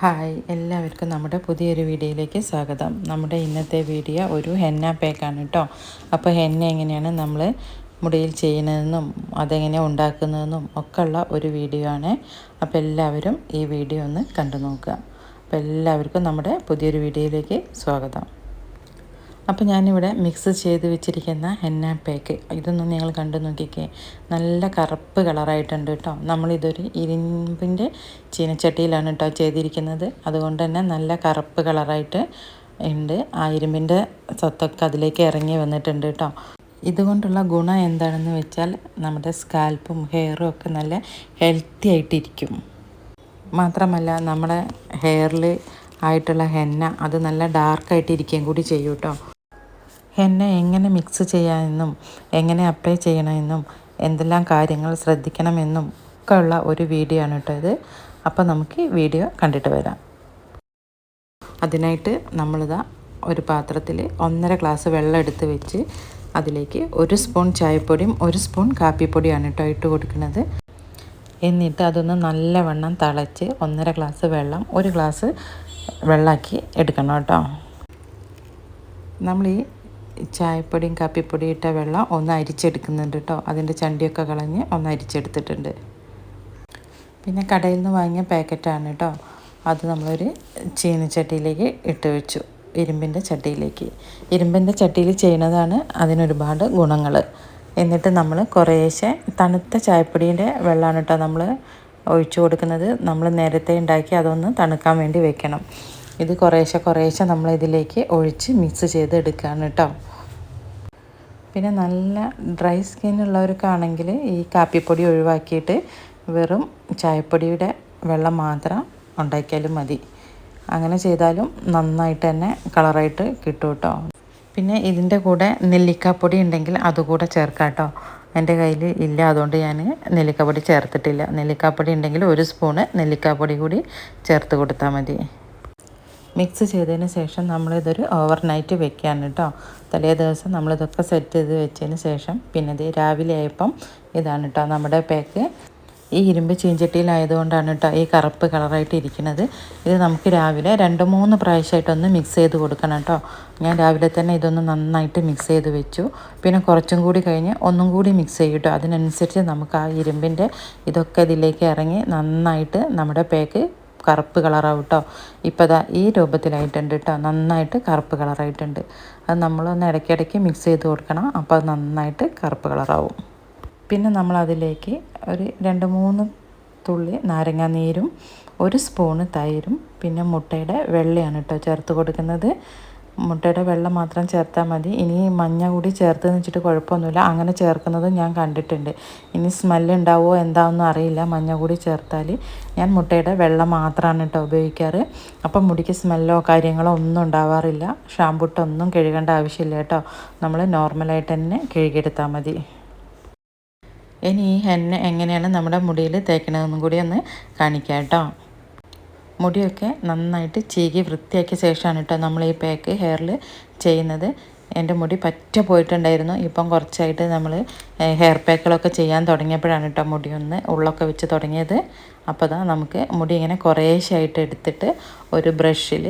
Hi എല്ലാവർക്കും നമ്മുടെ പുതിയൊരു വീഡിയോയിലേക്ക് സ്വാഗതം. നമ്മുടെ ഇന്നത്തെ വീഡിയോ ഒരു ഹെന്ന പേക്കാണ് കേട്ടോ. അപ്പോൾ ഹെന്ന എങ്ങനെയാണ് നമ്മൾ മുടിയിൽ ചെയ്യുന്നതെന്നും അതെങ്ങനെ ഉണ്ടാക്കുന്നതെന്നും ഒക്കെ ഉള്ള ഒരു വീഡിയോ ആണ്. അപ്പോൾ എല്ലാവരും ഈ വീഡിയോ ഒന്ന് കണ്ടു നോക്കുക. അപ്പോൾ എല്ലാവർക്കും നമ്മുടെ പുതിയൊരു വീഡിയോയിലേക്ക് സ്വാഗതം. അപ്പോൾ ഞാനിവിടെ മിക്സ് ചെയ്ത് വെച്ചിരിക്കുന്ന ഹെന്ന പേക്ക് ഇതൊന്നും നിങ്ങൾ കണ്ടു നോക്കിക്കേ. നല്ല കറുപ്പ് കളറായിട്ടുണ്ട് കേട്ടോ. നമ്മളിതൊരു ഇരുമ്പിന്റെ ചീനച്ചട്ടിയിലാണ് കേട്ടോ ചെയ്തിരിക്കുന്നത്. അതുകൊണ്ട് തന്നെ നല്ല കറുപ്പ് കളറായിട്ട് ഉണ്ട്. ആ ഇരുമ്പിന്റെ സത്തൊക്കെ അതിലേക്ക് ഇറങ്ങി വന്നിട്ടുണ്ട് കേട്ടോ. ഇതുകൊണ്ടുള്ള ഗുണം എന്താണെന്ന് വെച്ചാൽ നമ്മുടെ സ്കാൽപ്പും ഹെയറും ഒക്കെ നല്ല ഹെൽത്തി ആയിട്ടിരിക്കും. മാത്രമല്ല നമ്മുടെ ഹെയറിൽ ആയിട്ടുള്ള ഹെന്ന അത് നല്ല ഡാർക്കായിട്ടിരിക്കുകയും കൂടി ചെയ്യും കേട്ടോ. ഹെന്ന എങ്ങനെ മിക്സ് ചെയ്യാമെന്നും എങ്ങനെ അപ്ലൈ ചെയ്യണമെന്നും എന്തെല്ലാം കാര്യങ്ങൾ ശ്രദ്ധിക്കണമെന്നും ഒക്കെ ഉള്ള ഒരു വീഡിയോ ആണ് കേട്ടോ ഇത്. അപ്പോൾ നമുക്ക് വീഡിയോ കണ്ടിട്ട് വരാം. അതിനായിട്ട് നമ്മളിതാ ഒരു പാത്രത്തിൽ ഒന്നര ഗ്ലാസ് വെള്ളം എടുത്ത് വെച്ച് അതിലേക്ക് ഒരു സ്പൂൺ ചായപ്പൊടിയും ഒരു സ്പൂൺ കാപ്പിപ്പൊടിയാണ് കേട്ടോ ഇട്ട് കൊടുക്കുന്നത്. എന്നിട്ട് അതൊന്ന് നല്ലവണ്ണം തിളച്ച് ഒന്നര ഗ്ലാസ് വെള്ളം ഒരു ഗ്ലാസ് വെള്ളമാക്കി എടുക്കണം കേട്ടോ. നമ്മൾ ഈ ചായപ്പൊടിയും കാപ്പിപ്പൊടിയും ഇട്ട വെള്ളം ഒന്ന് അരിച്ചെടുക്കുന്നുണ്ട് കേട്ടോ അതിന്റെ ചണ്ടിയൊക്കെ കളഞ്ഞ് ഒന്ന് അരിച്ചെടുത്തിട്ടുണ്ട്. പിന്നെ കടയിൽ നിന്ന് വാങ്ങിയ പാക്കറ്റാണ് കേട്ടോ അത് നമ്മളൊരു ചീനച്ചട്ടിയിലേക്ക് ഇട്ട് വെച്ചു. ഇരുമ്പിന്റെ ചട്ടിയിലേക്ക്. ഇരുമ്പിന്റെ ചട്ടിയിൽ ചെയ്യുന്നതാണ് അതിനൊരുപാട് ഗുണങ്ങൾ എന്നിട്ട് നമ്മൾ കുറേശ്ശെ തണുത്ത ചായപ്പൊടീന്റെ വെള്ളമാണ് കേട്ടോ നമ്മൾ ഒഴിച്ചു കൊടുക്കുന്നത്. നമ്മൾ നേരത്തെ ഉണ്ടാക്കി അതൊന്ന് തണുക്കാൻ വേണ്ടി വെക്കണം. ഇത് കുറേശ്ശെ കുറേശ്ശെ നമ്മൾ ഇതിലേക്ക് ഒഴിച്ച് മിക്സ് ചെയ്ത് എടുക്കുകയാണ് കേട്ടോ. പിന്നെ നല്ല ഡ്രൈ സ്കിൻ ഉള്ളവർക്കാണെങ്കിൽ ഈ കാപ്പിപ്പൊടി ഒഴിവാക്കിയിട്ട് വെറും ചായപ്പൊടിയുടെ വെള്ളം മാത്രം ഉണ്ടാക്കിയാലും മതി. അങ്ങനെ ചെയ്താലും നന്നായിട്ട് തന്നെ കളറായിട്ട് കിട്ടും കേട്ടോ. പിന്നെ ഇതിന്റെ കൂടെ നെല്ലിക്കാപ്പൊടി ഉണ്ടെങ്കിൽ അതുകൂടെ ചേർക്കാം കേട്ടോ. എന്റെ കയ്യിൽ ഇല്ല അതുകൊണ്ട് ഞാൻ നെല്ലിക്കാപ്പൊടി ചേർത്തിട്ടില്ല. നെല്ലിക്കാപ്പൊടി ഉണ്ടെങ്കിൽ ഒരു സ്പൂണ് നെല്ലിക്കാപ്പൊടി കൂടി ചേർത്ത് കൊടുത്താൽ മതി. മിക്സ് ചെയ്തതിന് ശേഷം നമ്മളിതൊരു ഓവർ നൈറ്റ് വെക്കുകയാണ് കേട്ടോ. തലേ ദിവസം നമ്മളിതൊക്കെ സെറ്റ് ചെയ്ത് വെച്ചതിന് ശേഷം പിന്നെ ഇത് രാവിലെ ആയപ്പം ഇതാണ് കേട്ടോ നമ്മുടെ പാക്ക് ഈ ഇരുമ്പ് ചീഞ്ചട്ടിയിലായതുകൊണ്ടാണ് കേട്ടോ ഈ കറുപ്പ് കളറായിട്ട് ഇരിക്കുന്നത്. ഇത് നമുക്ക് രാവിലെ രണ്ട് മൂന്ന് പ്രാവശ്യമായിട്ടൊന്ന് മിക്സ് ചെയ്ത് കൊടുക്കണം കേട്ടോ. ഞാൻ രാവിലെ തന്നെ ഇതൊന്ന് നന്നായിട്ട് മിക്സ് ചെയ്ത് വെച്ചു. പിന്നെ കുറച്ചും കൂടി കഴിഞ്ഞ് ഒന്നും കൂടി മിക്സ് ചെയ്യും കേട്ടോ. അതിനനുസരിച്ച് നമുക്ക് ആ ഇരുമ്പിന്റെ ഇതൊക്കെ ഇതിലേക്ക് ഇറങ്ങി നന്നായിട്ട് നമ്മുടെ പാക്ക് കറുപ്പ് കളറാവും കേട്ടോ ഇപ്പോൾ ദാ ഈ രൂപത്തിലായിട്ടുണ്ട് കേട്ടോ നന്നായിട്ട് കറുപ്പ് കളറായിട്ടുണ്ട്. അത് നമ്മളൊന്ന് ഇടയ്ക്കിടയ്ക്ക് മിക്സ് ചെയ്ത് കൊടുക്കണം. അപ്പോൾ അത് നന്നായിട്ട് കറുപ്പ് കളറാവും. പിന്നെ നമ്മൾ അതിലേക്ക് ഒരു രണ്ട് മൂന്ന് തുള്ളി നാരങ്ങ നീരും ഒരു സ്പൂണ് തൈരും പിന്നെ മുട്ടയുടെ വെള്ളയാണ് കേട്ടോ ചേർത്ത് കൊടുക്കുന്നത്. മുട്ടയുടെ വെള്ളം മാത്രം ചേർത്താൽ മതി. ഇനി മഞ്ഞ കൂടി ചേർത്ത് വെച്ചിട്ട് കുഴപ്പമൊന്നുമില്ല. അങ്ങനെ ചേർക്കുന്നത് ഞാൻ കണ്ടിട്ടുണ്ട്. ഇനി സ്മെല്ല് ഉണ്ടാവുമോ എന്താണെന്നും അറിയില്ല. മഞ്ഞ കൂടി ചേർത്താൽ ഞാൻ മുട്ടയുടെ വെള്ളം മാത്രമാണ് കേട്ടോ ഉപയോഗിക്കാറ്. അപ്പം മുടിക്ക് സ്മെല്ലോ കാര്യങ്ങളോ ഒന്നും ഉണ്ടാവാറില്ല. ഷാമ്പുട്ടൊന്നും കഴുകേണ്ട ആവശ്യമില്ല കേട്ടോ. നമ്മൾ നോർമലായിട്ട് തന്നെ കഴുകിയെടുത്താൽ മതി. ഇനി ഈ ഹെന്ന എങ്ങനെയാണ് നമ്മുടെ മുടിയിൽ തേക്കണതെന്നും കൂടി ഒന്ന് കാണിക്കാം കേട്ടോ. മുടിയൊക്കെ നന്നായിട്ട് ചീകി വൃത്തിയാക്കിയ ശേഷമാണ് കേട്ടോ നമ്മൾ ഈ പാക്ക് ഹെയറിൽ ചെയ്യുന്നത്. എന്റെ മുടി പറ്റ പോയിട്ടുണ്ടായിരുന്നു. ഇപ്പം കുറച്ചായിട്ട് നമ്മൾ ഹെയർ പാക്കുകളൊക്കെ ചെയ്യാൻ തുടങ്ങിയപ്പോഴാണ് കേട്ടോ മുടി ഒന്ന് ഉള്ളൊക്കെ വെച്ച് തുടങ്ങിയത്. അപ്പോൾ അതാ നമുക്ക് മുടി ഇങ്ങനെ കുറേശ്ശായിട്ട് എടുത്തിട്ട് ഒരു ബ്രഷിൽ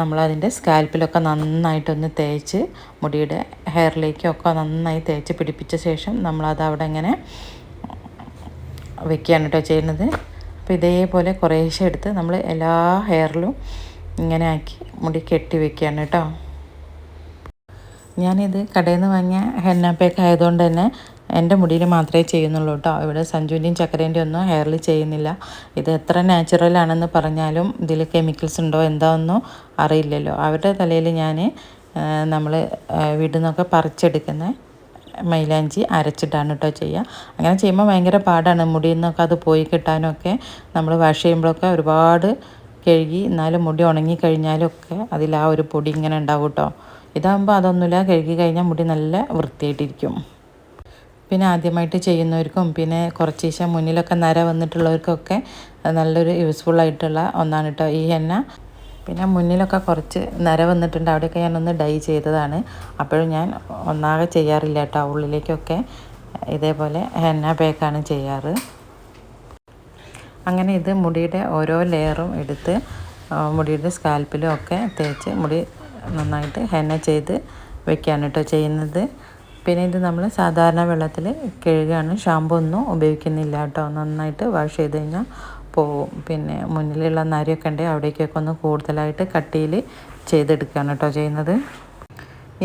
നമ്മളതിന്റെ സ്കാൽപ്പിലൊക്കെ നന്നായിട്ടൊന്ന് തേച്ച് മുടിയുടെ ഹെയറിലേക്കൊക്കെ നന്നായി തേച്ച് പിടിപ്പിച്ച ശേഷം നമ്മളത് അവിടെ ഇങ്ങനെ വെക്കുകയാണ് കേട്ടോ ചെയ്യുന്നത്. അപ്പോൾ ഇതേപോലെ കുറേശ്ശെ എടുത്ത് നമ്മൾ എല്ലാ ഹെയറിലും ഇങ്ങനെ ആക്കി മുടി കെട്ടി വെക്കുകയാണ് കേട്ടോ. ഞാനിത് കടയിൽ നിന്ന് വാങ്ങിയ ഹെന്ന പാക്ക് ആയതുകൊണ്ട് തന്നെ എന്റെ മുടിയിൽ മാത്രമേ ചെയ്യുന്നുള്ളൂ കേട്ടോ. ഇവിടെ സഞ്ജുവിന്റെയും ചക്കരേന്റെയും ഒന്നും ഹെയറിൽ ചെയ്യുന്നില്ല. ഇത് എത്ര നാച്ചുറൽ ആണെന്ന് പറഞ്ഞാലും ഇതിൽ കെമിക്കൽസ് ഉണ്ടോ എന്താണെന്നോ അറിയില്ലല്ലോ. അവരുടെ തലയിൽ ഞാൻ നമ്മൾ വീട്ടിൽ നിന്നൊക്കെ പറിച്ചെടുക്കുന്ന മൈലാഞ്ചി അരച്ചിട്ടാണ് കേട്ടോ ചെയ്യുക അങ്ങനെ ചെയ്യുമ്പോൾ ഭയങ്കര പാടാണ്. മുടിയിൽ നിന്നൊക്കെ അത് പോയി കിട്ടാനൊക്കെ നമ്മൾ വാഷ് ചെയ്യുമ്പോഴൊക്കെ ഒരുപാട് കഴുകി എന്നാലും മുടി ഉണങ്ങി കഴിഞ്ഞാലൊക്കെ അതിൽ ആ ഒരു പൊടി ഇങ്ങനെ ഉണ്ടാവും കേട്ടോ ഇതാകുമ്പോൾ അതൊന്നുമില്ല. കഴുകി കഴിഞ്ഞാൽ മുടി നല്ല വൃത്തിയായിട്ടിരിക്കും. പിന്നെ ആദ്യമായിട്ട് ചെയ്യുന്നവർക്കും പിന്നെ കുറച്ച് ദിവസം മുന്നിലൊക്കെ നര വന്നിട്ടുള്ളവർക്കൊക്കെ നല്ലൊരു യൂസ്ഫുൾ ആയിട്ടുള്ള ഒന്നാണ് കേട്ടോ ഈ എണ്ണ. പിന്നെ മുന്നിലൊക്കെ കുറച്ച് നര വന്നിട്ടുണ്ട്. അവിടെയൊക്കെ ഞാനൊന്ന് ഡൈ ചെയ്തതാണ്. അപ്പോഴും ഞാൻ ഒന്നാകെ ചെയ്യാറില്ല കേട്ടോ. ഉള്ളിലേക്കൊക്കെ ഇതേപോലെ ഹെന്ന പേക്കാണ് ചെയ്യാറ്. അങ്ങനെ ഇത് മുടിയുടെ ഓരോ ലെയറും എടുത്ത് മുടിയുടെ സ്കാൽപ്പിലും ഒക്കെ തേച്ച് മുടി നന്നായിട്ട് ഹെന്ന ചെയ്ത് വെക്കുകയാണ് കേട്ടോ ചെയ്യുന്നത്. പിന്നെ ഇത് നമ്മൾ സാധാരണ വെള്ളത്തിൽ കഴുകുകയാണ് ഷാമ്പു ഒന്നും ഉപയോഗിക്കുന്നില്ല കേട്ടോ. നന്നായിട്ട് വാഷ് ചെയ്ത് കഴിഞ്ഞാൽ പോവും. പിന്നെ മുന്നിലുള്ള നാരിയൊക്കെ ഉണ്ടെങ്കിൽ അവിടേക്കൊക്കെ ഒന്ന് കൂടുതലായിട്ട് കട്ടിയിൽ ചെയ്തെടുക്കുകയാണ് കേട്ടോ ചെയ്യുന്നത്.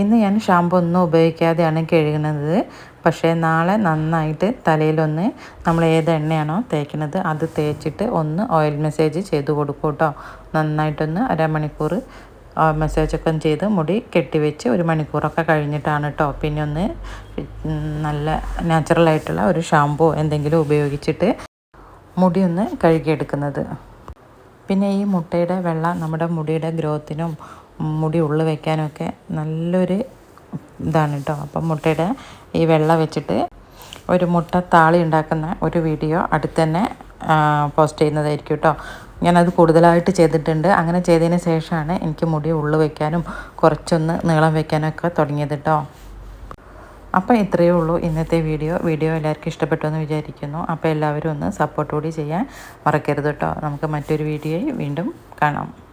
ഇന്ന് ഞാൻ ഷാമ്പു ഒന്നും ഉപയോഗിക്കാതെയാണ് കഴുകുന്നത്. പക്ഷേ നാളെ നന്നായിട്ട് തലയിലൊന്ന് നമ്മൾ ഏത് എണ്ണയാണോ തേക്കുന്നത് അത് തേച്ചിട്ട് ഒന്ന് ഓയിൽ മെസ്സേജ് ചെയ്ത് കൊടുക്കും കേട്ടോ. നന്നായിട്ടൊന്ന് അരമണിക്കൂർ മെസ്സേജൊക്കെ ചെയ്ത് മുടി കെട്ടിവെച്ച് ഒരു മണിക്കൂറൊക്കെ കഴിഞ്ഞിട്ടാണ് കേട്ടോ. പിന്നെ ഒന്ന് നല്ല നാച്ചുറലായിട്ടുള്ള ഒരു ഷാമ്പൂ എന്തെങ്കിലും ഉപയോഗിച്ചിട്ട് മുടി ഒന്ന് കഴുകിയെടുക്കുന്നത്. പിന്നെ ഈ മുട്ടയുടെ വെള്ള നമ്മുടെ മുടിയുടെ ഗ്രോത്തിനും മുടി ഉള്ളു വയ്ക്കാനൊക്കെ നല്ലൊരു ഇതാണ് കേട്ടോ. അപ്പം മുട്ടയുടെ ഈ വെള്ള വെച്ചിട്ട് ഒരു മുട്ട താളി ഉണ്ടാക്കുന്ന ഒരു വീഡിയോ അടുത്ത് തന്നെ പോസ്റ്റ് ചെയ്യുന്നതായിരിക്കും കേട്ടോ. ഞാനത് കൂടുതലായിട്ട് ചെയ്തിട്ടുണ്ട്. അങ്ങനെ ചെയ്തതിന് ശേഷമാണ് എനിക്ക് മുടി ഉള്ളു വയ്ക്കാനും കുറച്ചൊന്ന് നീളം വയ്ക്കാനൊക്കെ തുടങ്ങിയത് കേട്ടോ. അപ്പോൾ ഇത്രയേ ഉള്ളൂ ഇന്നത്തെ വീഡിയോ. വീഡിയോ എല്ലാവർക്കും ഇഷ്ടപ്പെട്ടു എന്ന് വിചാരിക്കുന്നു. അപ്പോൾ എല്ലാവരും ഒന്ന് സപ്പോർട്ട് കൂടി ചെയ്യാൻ മറക്കരുത് കേട്ടോ. നമുക്ക് മറ്റൊരു വീഡിയോയിൽ വീണ്ടും കാണാം.